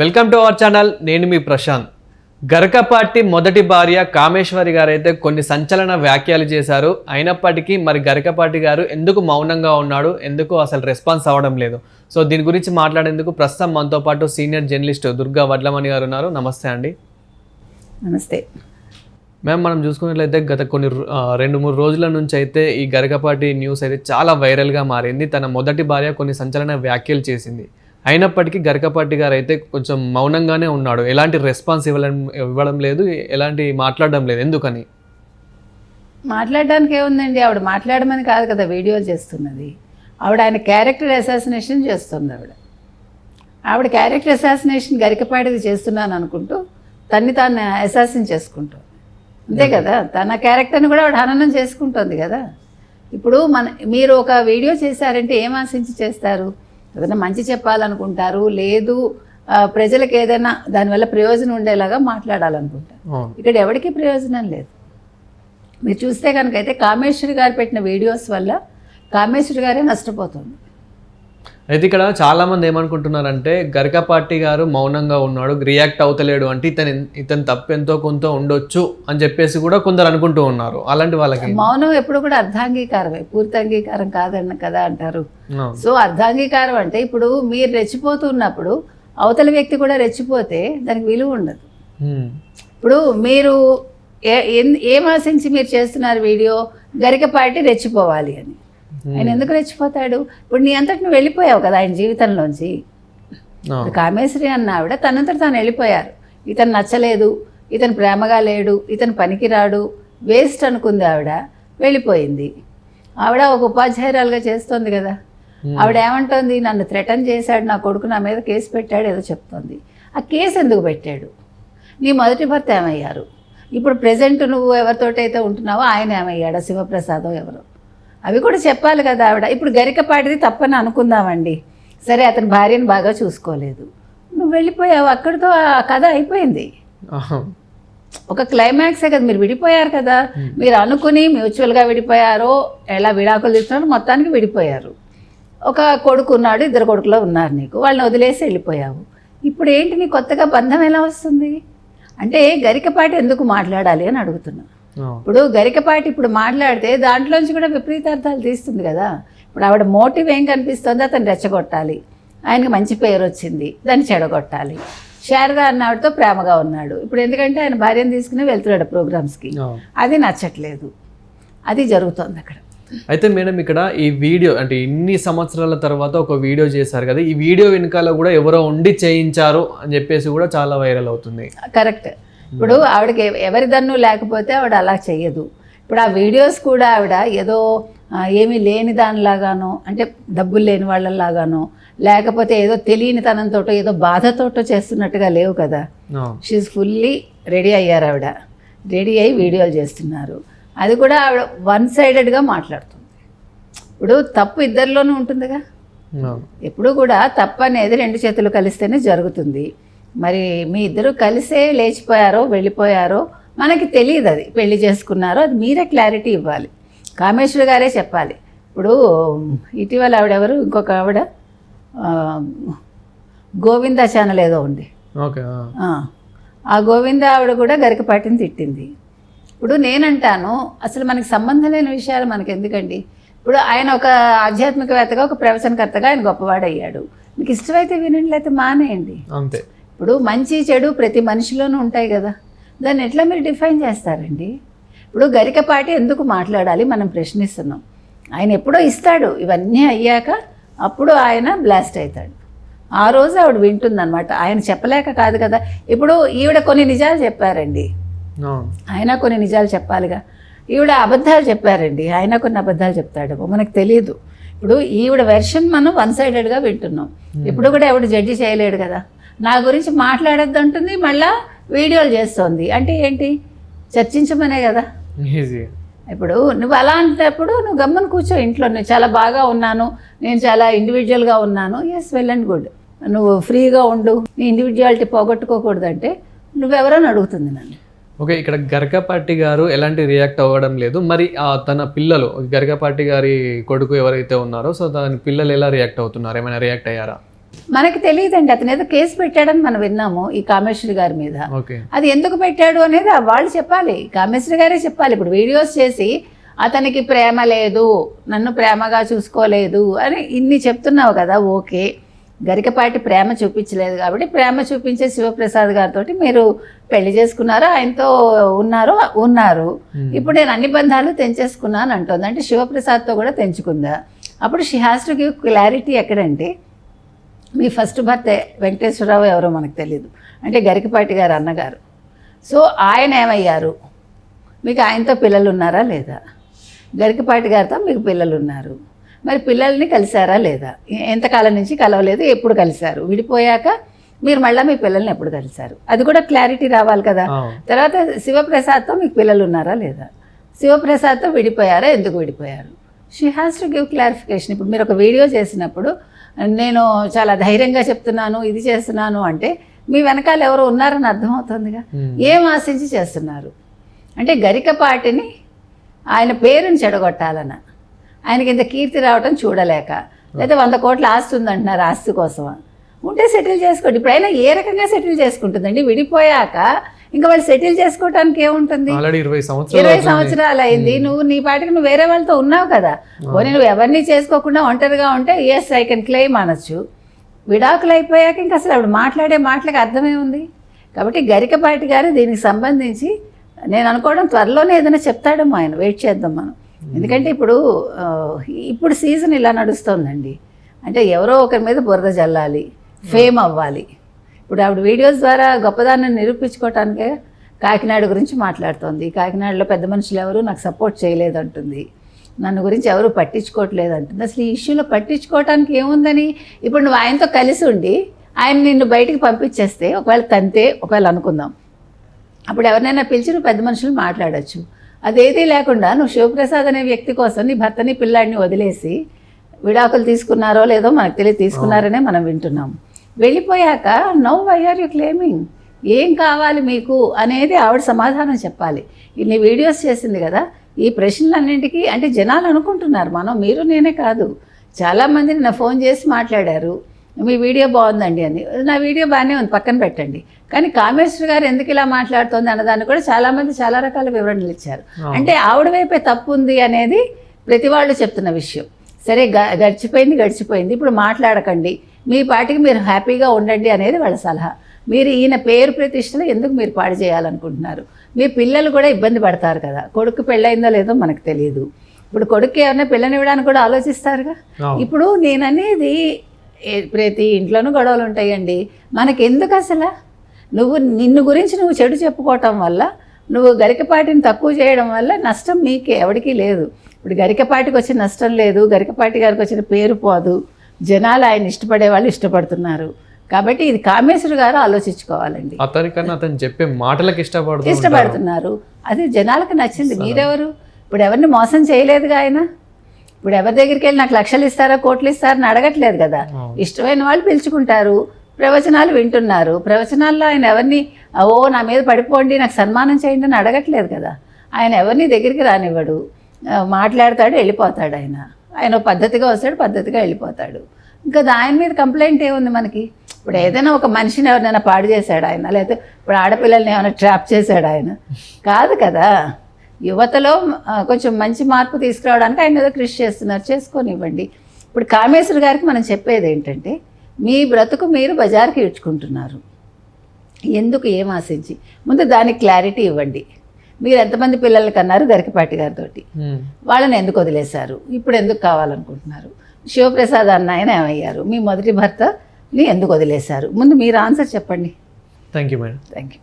Welcome to our channel నేను మీ ప్రశాంత్. గరకపాటి మొదటి భార్య కామేశ్వరి గారు అయితే కొన్ని సంచలన వ్యాఖ్యలు చేశారు. అయినప్పటికీ మరి గరకపాటి గారు ఎందుకు మౌనంగా ఉన్నాడు? ఎందుకు అసలు రెస్పాన్స్ అవ్వడం లేదు? సో దీని గురించి మాట్లాడేందుకు ప్రస్తుతం మనతో పాటు సీనియర్ జర్నలిస్ట్ దుర్గా వడ్లమణి గారు ఉన్నారు. నమస్తే అండి. నమస్తే. మ్యామ్ మనం చూసుకున్నట్లయితే గత కొన్ని రెండు మూడు రోజుల నుంచి అయితే ఈ గరకపాటి న్యూస్ అయితే చాలా వైరల్గా మారింది. తన మొదటి భార్య కొన్ని సంచలన వ్యాఖ్యలు చేసింది. అయినప్పటికీ గరకపాటి గారు అయితే కొంచెం మౌనంగానే ఉన్నాడు. ఎలాంటి రెస్పాన్స్ ఇవ్వడం ఇవ్వడం లేదు ఎలాంటి మాట్లాడడం లేదు. ఎందుకని? మాట్లాడడానికి ఏముందండి? ఆవిడ మాట్లాడమని కాదు కదా వీడియోలు చేస్తున్నది. ఆవిడ ఆయన క్యారెక్టర్ అసాసినేషన్ చేస్తుంది ఆవిడ. ఆవిడ క్యారెక్టర్ అసాసినేషన్ గరికపాటిది చేస్తున్నాను అనుకుంటూ తన్ని తాను అసాసిన్ చేసుకుంటుంది అంతే కదా? తన క్యారెక్టర్ని కూడా ఆవిడ హననం చేసుకుంటుంది కదా? ఇప్పుడు మన మీరు ఒక వీడియో చేశారంటే ఏం ఆశించి చేస్తారు? ఏదైనా మంచి చెప్పాలనుకుంటారు లేదు ప్రజలకు ఏదైనా దానివల్ల ప్రయోజనం ఉండేలాగా మాట్లాడాలనుకుంటారు. ఇక్కడ ఎవరికి ప్రయోజనం లేదు. మీరు చూస్తే కనుక అయితే కామేశ్వరి గారు పెట్టిన వీడియోస్ వల్ల కామేశ్వరి గారే నష్టపోతుంది. అయితే ఇక్కడ చాలా మంది ఏమనుకుంటున్నారంటే గరకపాటి గారు మౌనంగా ఉన్నాడు రియాక్ట్ అవుతలేడు అంటే ఇతను ఇతను తప్పు ఎంతో కొంత ఉండొచ్చు అని చెప్పేసి కూడా కొందరు అనుకుంటూ ఉన్నారు. అలాంటి వాళ్ళకి మౌనం ఎప్పుడు కూడా అర్ధాంగీకారమే పూర్తి అంగీకారం కాదన్న కదా అంటారు. సో అర్ధాంగీకారం అంటే ఇప్పుడు మీరు రెచ్చిపోతున్నప్పుడు అవతల వ్యక్తి కూడా రెచ్చిపోతే దానికి విలువ ఉండదు. ఇప్పుడు మీరు ఏం ఆశించి మీరు చేస్తున్నారు వీడియో? గరికపాటి రెచ్చిపోవాలి అని. ఆయన ఎందుకు రెచ్చిపోతాడు? ఇప్పుడు నీ అంతటి నువ్వు వెళ్ళిపోయావు కదా ఆయన జీవితంలోంచి. కామేశ్వరి అన్న ఆవిడ తనంతట తాను వెళ్ళిపోయారు. ఇతను నచ్చలేదు ఇతను ప్రేమగా లేడు ఇతను పనికిరాడు వేస్ట్ అనుకుంది ఆవిడ వెళ్ళిపోయింది. ఆవిడ ఒక ఉపాధ్యాయురాలుగా చేస్తోంది కదా. ఆవిడ ఏమంటోంది? నన్ను థ్రెటన్ చేశాడు నా కొడుకు నా మీద కేసు పెట్టాడు ఏదో చెప్తోంది. ఆ కేసు ఎందుకు పెట్టాడు? నీ మొదటి భర్త ఏమయ్యారు? ఇప్పుడు ప్రజెంట్ నువ్వు ఎవరితోటైతే ఉంటున్నావో ఆయన ఏమయ్యాడా? శివప్రసాదం ఎవరు? అవి కూడా చెప్పాలి కదా ఆవిడ. ఇప్పుడు గరికపాటిది తప్పని అనుకుందామండి. సరే అతని భార్యను బాగా చూసుకోలేదు. నువ్వు వెళ్ళిపోయావు అక్కడితో ఆ కథ అయిపోయింది. ఒక క్లైమాక్సే కదా మీరు విడిపోయారు కదా. మీరు అనుకుని మ్యూచువల్గా విడిపోయారో ఎలా విడాకులు తీసుకున్నారో మొత్తానికి విడిపోయారు. ఒక కొడుకు ఉన్నాడు ఇద్దరు కొడుకులో ఉన్నారు నీకు. వాళ్ళని వదిలేసి వెళ్ళిపోయావు. ఇప్పుడు ఏంటి నీ కొత్తగా బంధం ఎలా వస్తుంది? అంటే గరికపాటి ఎందుకు మాట్లాడాలి అని అడుగుతున్నా. ఇప్పుడు గరికపాటి ఇప్పుడు మాట్లాడితే దాంట్లోంచి కూడా విపరీతార్థాలు తీస్తుంది కదా. ఇప్పుడు ఆవిడ మోటివ్ ఏం కనిపిస్తుందో అతను రెచ్చగొట్టాలి. ఆయనకి మంచి పేరు వచ్చింది దాన్ని చెడగొట్టాలి. శారద అన్నావిడతో ప్రేమగా ఉన్నాడు. ఇప్పుడు ఎందుకంటే ఆయన భార్యను తీసుకుని వెళ్తున్నాడు ప్రోగ్రామ్స్కి. అది నచ్చట్లేదు. అది జరుగుతోంది అక్కడ. అయితే మేడం ఇక్కడ ఈ వీడియో అంటే ఇన్ని సంవత్సరాల తర్వాత ఒక వీడియో చేశారు కదా ఈ వీడియో వెనకాల కూడా ఎవరో ఉండి చేయించారు అని చెప్పేసి కూడా చాలా వైరల్ అవుతుంది. కరెక్ట్. ఇప్పుడు ఆవిడకి ఎవ- ఎవరి దన్ను లేకపోతే ఆవిడ అలా చెయ్యదు. ఇప్పుడు ఆ వీడియోస్ కూడా ఆవిడ ఏదో ఏమీ లేని దానిలాగానో అంటే డబ్బులు లేని వాళ్ళలాగానో లేకపోతే ఏదో తెలియని తనంతోటో ఏదో బాధతోటో చేస్తున్నట్టుగా లేవు కదా. షీఈ్ ఫుల్లీ రెడీ అయ్యారు ఆవిడ. రెడీ అయ్యి వీడియోలు చేస్తున్నారు. అది కూడా ఆవిడ వన్ సైడెడ్గా మాట్లాడుతుంది. ఇప్పుడు తప్పు ఇద్దరిలోనూ ఉంటుందిగా. ఎప్పుడు కూడా తప్పు అనేది రెండు చేతులు కలిస్తేనే జరుగుతుంది. మరి మీ ఇద్దరు కలిసే లేచిపోయారో వెళ్ళిపోయారో మనకి తెలియదు అది. పెళ్ళి చేసుకున్నారో అది మీరే క్లారిటీ ఇవ్వాలి. కామేశ్వరి గారే చెప్పాలి. ఇప్పుడు ఇటీవల ఆవిడెవరు? ఇంకొక ఆవిడ? గోవింద ఛానల్ ఏదో ఉంది. ఓకే ఆ. గోవింద ఆవిడ కూడా గరికపాటిని తిట్టింది. ఇప్పుడు నేనంటాను అసలు మనకి సంబంధం లేని విషయాలు మనకి ఎందుకండి? ఇప్పుడు ఆయన ఒక ఆధ్యాత్మికవేత్తగా ఒక ప్రవచనకర్తగా ఆయన గొప్పవాడయ్యాడు. మీకు ఇష్టమైతే వినండి లేకపోతే మానేయండి. అంతే. ఇప్పుడు మంచి చెడు ప్రతి మనిషిలోనూ ఉంటాయి కదా. దాన్ని ఎట్లా మీరు డిఫైన్ చేస్తారండి? ఇప్పుడు గరికపాటి ఎందుకు మాట్లాడాలి మనం ప్రశ్నిస్తున్నాం. ఆయన ఎప్పుడో ఇస్తాడు ఇవన్నీ అయ్యాక అప్పుడు ఆయన బ్లాస్ట్ అవుతాడు. ఆ రోజు ఆవిడ వింటుందన్నమాట ఆయన చెప్పలేక కాదు కదా. ఇప్పుడు ఈవిడ కొన్ని నిజాలు చెప్పారండి. ఆయన కొన్ని నిజాలు చెప్పాలిగా. ఈవిడ అబద్ధాలు చెప్పారండి ఆయన కొన్ని అబద్ధాలు చెప్తాడు. మనకు తెలియదు ఇప్పుడు ఈవిడ వెర్షన్ మనం వన్ సైడెడ్గా వింటున్నాం. ఇప్పుడు కూడా ఎవడు జడ్జి చేయలేడు కదా. నా గురించి మాట్లాడొద్దు అంటుంది మళ్ళా వీడియోలు చేస్తోంది. అంటే ఏంటి? చర్చించమనే కదా. ఈజీ. ఇప్పుడు నువ్వు అలా అంటప్పుడు నువ్వు గమ్మని కూర్చో ఇంట్లో. నేను చాలా బాగా ఉన్నాను. నేను చాలా ఇండివిజువల్గా ఉన్నాను. ఎస్ వెల్ అండ్ గుడ్ నువ్వు ఫ్రీగా ఉండు. నీ ఇండివిజువాలిటీ పోగొట్టుకోకూడదంటే నువ్వెవరని అడుగుతుంది నన్ను. ఓకే ఇక్కడ గరకపాటి గారు ఎలాంటి రియాక్ట్ అవ్వడం లేదు. మరి ఆ తన పిల్లలు గరకపాటి గారి కొడుకు ఎవరైతే ఉన్నారో సో దాని పిల్లలు ఎలా రియాక్ట్ అవుతున్నారు? ఏమైనా రియాక్ట్ అయ్యారా? మనకి తెలియదండి. అతను ఏదో కేసు పెట్టాడని మనం విన్నాము ఈ కామేశ్వరి గారి మీద. అది ఎందుకు పెట్టాడు అనేది వాళ్ళు చెప్పాలి. కామేశ్వరి గారే చెప్పాలి. ఇప్పుడు వీడియోస్ చేసి అతనికి ప్రేమ లేదు నన్ను ప్రేమగా చూసుకోలేదు అని ఇన్ని చెప్తున్నావు కదా ఓకే. గరికపాటి ప్రేమ చూపించలేదు కాబట్టి ప్రేమ చూపించే శివప్రసాద్ గారితో మీరు పెళ్ళి చేసుకున్నారు ఆయనతో ఉన్నారు ఉన్నారు. ఇప్పుడు నేను అన్ని బంధాలు తెంచేసుకున్నాను అంటుంది. అంటే శివప్రసాద్తో కూడా తెంచుకుందా? అప్పుడు she has to give clarity ఎక్కడంటే మీ ఫస్ట్ భర్త వెంకటేశ్వరరావు ఎవరో మనకు తెలియదు అంటే గరికపాటి గారు అన్నగారు. సో ఆయన ఏమయ్యారు? మీకు ఆయనతో పిల్లలు ఉన్నారా లేదా? గరికపాటి గారితో మీకు పిల్లలు ఉన్నారు. మరి పిల్లల్ని కలిశారా లేదా? ఎంతకాలం నుంచి కలవలేదు ఎప్పుడు కలిశారు? విడిపోయాక మీరు మళ్ళీ మీ పిల్లల్ని ఎప్పుడు కలిశారు? అది కూడా క్లారిటీ రావాలి కదా. తర్వాత శివప్రసాద్తో మీకు పిల్లలు ఉన్నారా లేదా? శివప్రసాద్తో విడిపోయారా? ఎందుకు విడిపోయారు? She has to give clarification ఇప్పుడు మీరు ఒక వీడియో చేసినప్పుడు నేను చాలా ధైర్యంగా చెప్తున్నాను ఇది చేస్తున్నాను అంటే మీ వెనకాల ఎవరు ఉన్నారని అర్థమవుతుందిగా. ఏం ఆశించి చేస్తున్నారు? అంటే గరికపాటిని ఆయన పేరుని చెడగొట్టాలన. ఆయనకి ఇంత కీర్తి రావటం చూడలేక. లేదా వంద కోట్ల ఆస్తి ఉందంటున్నారు ఆస్తి కోసమా? ఉంటే సెటిల్ చేసుకోండి. ఇప్పుడైనా ఏ రకంగా సెటిల్ చేసుకుంటుందండి? విడిపోయాక ఇంకా వాళ్ళు సెటిల్ చేసుకోవటానికి ఏముంటుంది? ఇరవై సంవత్సరాలు అయింది. నువ్వు నీ పాటికి నువ్వు వేరే వాళ్ళతో ఉన్నావు కదా. పోనీ నువ్వు ఎవరిని చేసుకోకుండా ఒంటరిగా ఉంటే ఎస్ ఐ కెన్ క్లెయిమ్ అనొచ్చు. విడాకులు అయిపోయాక ఇంకా అసలు ఆవిడ మాట్లాడే మాటలకు అర్థమే ఉంది. కాబట్టి గరికపాటి గారు దీనికి సంబంధించి నేను అనుకోవడం త్వరలోనే ఏదైనా చెప్తాడేమో ఆయన. వెయిట్ చేద్దాం మనం. ఎందుకంటే ఇప్పుడు ఇప్పుడు సీజన్ ఇలా నడుస్తోందండి. అంటే ఎవరో ఒకరి మీద బురద జల్లాలి. ఫేమ్ అవ్వాలి. ఇప్పుడు ఆవిడ వీడియోస్ ద్వారా గొప్పదాన్ని నిరూపించుకోవటానికే కాకినాడ గురించి మాట్లాడుతోంది. కాకినాడలో పెద్ద మనుషులు ఎవరు? నాకు సపోర్ట్ చేయలేదంటుంది. నన్ను గురించి ఎవరు పట్టించుకోవట్లేదు అంటుంది అసలు ఈ ఇష్యూలో పట్టించుకోవటానికి ఏముందని? ఇప్పుడు నువ్వు ఆయనతో కలిసి ఉండి ఆయన నిన్ను బయటికి పంపించేస్తే ఒకవేళ తంతే ఒకవేళ అనుకుందాం. అప్పుడు ఎవరినైనా పిలిచి నువ్వు పెద్ద మనుషులు మాట్లాడచ్చు. అదేదీ లేకుండా నువ్వు శివప్రసాద్ అనే వ్యక్తి కోసం నీ భర్తని పిల్లాడిని వదిలేసి విడాకులు తీసుకున్నారో లేదో మనకు తెలియదు తీసుకున్నారనే మనం వింటున్నాం. వెళ్ళిపోయాక no why are you claiming? ఏం కావాలి మీకు? అనేది ఆవిడ సమాధానం చెప్పాలి. ఇన్ని వీడియోస్ చేసింది కదా ఈ ప్రశ్నలన్నింటికి అంటే జనాలు అనుకుంటున్నారు మనం మీరు నేనే కాదు. చాలామంది నా ఫోన్ చేసి మాట్లాడారు మీ వీడియో బాగుందండి అని. నా వీడియో బాగానే ఉంది పక్కన పెట్టండి. కానీ కామేశ్వర్ గారు ఎందుకు ఇలా మాట్లాడుతోంది అన్నదాన్ని కూడా చాలామంది చాలా రకాల వివరణలు ఇచ్చారు. అంటే ఆవిడ వైపే తప్పు ఉంది అనేది ప్రతి వాళ్ళు చెప్తున్న విషయం. సరే గ- గడిచిపోయింది గడిచిపోయింది. ఇప్పుడు మాట్లాడకండి. మీ పాటికి మీరు హ్యాపీగా ఉండండి అనేది వాళ్ళ సలహా. మీరు ఈయన పేరు ప్రతిష్టలు ఎందుకు మీరు పాడు చేయాలనుకుంటున్నారు? మీ పిల్లలు కూడా ఇబ్బంది పడతారు కదా. కొడుకు పెళ్ళయిందో లేదో మనకు తెలియదు. ఇప్పుడు కొడుకు ఎవరైనా పిల్లనివ్వడానికి కూడా ఆలోచిస్తారుగా. ఇప్పుడు నేననేది ప్రతి ఇంట్లోనూ గొడవలు ఉంటాయండి. మనకి ఎందుకు అసలు? నువ్వు నిన్ను గురించి నువ్వు చెడు చెప్పుకోవటం వల్ల నువ్వు గరికపాటిని తక్కువ చేయడం వల్ల నష్టం మీకే ఎవరికీ లేదు. ఇప్పుడు గరికపాటికి వచ్చిన నష్టం లేదు గరికపాటి గారికి వచ్చిన పేరు పోదు. జనాలు ఆయన ఇష్టపడే వాళ్ళు ఇష్టపడుతున్నారు. కాబట్టి ఇది కామేశ్వర గారు ఆలోచించుకోవాలండి. అతనికన్నా అతను చెప్పే మాటలకు ఇష్టపడుతూ ఉంటారు. ఇష్టపడుతున్నారు. అది జనాలకు నచ్చింది. మీరెవరు? ఇప్పుడు ఎవరిని మోసం చేయలేదుగా ఆయన? ఇప్పుడు ఎవరి దగ్గరికి వెళ్ళి నాకు లక్షలు ఇస్తారా కోట్లు ఇస్తారని అడగట్లేదు కదా. ఇష్టమైన వాళ్ళు పిలుచుకుంటారు. ప్రవచనాలు వింటున్నారు. ప్రవచనాల్లో ఆయన ఎవరిని ఓ నా మీద పడిపోండి నాకు సన్మానం చేయండి అని అడగట్లేదు కదా. ఆయన ఎవరిని దగ్గరికి రానివ్వడు. మాట్లాడతాడు వెళ్ళిపోతాడు ఆయన. ఆయన పద్ధతిగా వస్తాడు పద్ధతిగా వెళ్ళిపోతాడు. ఇంకా ఆయన మీద కంప్లైంట్ ఏముంది మనకి? ఇప్పుడు ఏదైనా ఒక మనిషిని ఎవరినైనా పాడు చేశాడు ఆయన లేకపోతే ఇప్పుడు ఆడపిల్లల్ని ఏమైనా ట్రాప్ చేశాడు ఆయన. కాదు కదా. యువతలో కొంచెం మంచి మార్పు తీసుకురావడానికి ఆయన ఏదో కృషి చేస్తున్నారు చేసుకొనివ్వండి. ఇప్పుడు కామేశ్వర్ గారికి మనం చెప్పేది ఏంటంటే మీ బ్రతుకు మీరు బజార్కి ఇడ్చుకుంటున్నారు. ఎందుకు ఏం ఆశించి? ముందు దానికి క్లారిటీ ఇవ్వండి. మీరు ఎంతమంది పిల్లల్ని కన్నారు గరికపాటి గారితో. వాళ్ళని ఎందుకు వదిలేశారు? ఇప్పుడు ఎందుకు కావాలనుకుంటున్నారు? శివప్రసాద్ అన్న ఆయన ఏమయ్యారు? మీ మొదటి భర్తని ఎందుకు వదిలేశారు? ముందు మీరు ఆన్సర్ చెప్పండి. Thank you madam. Thank you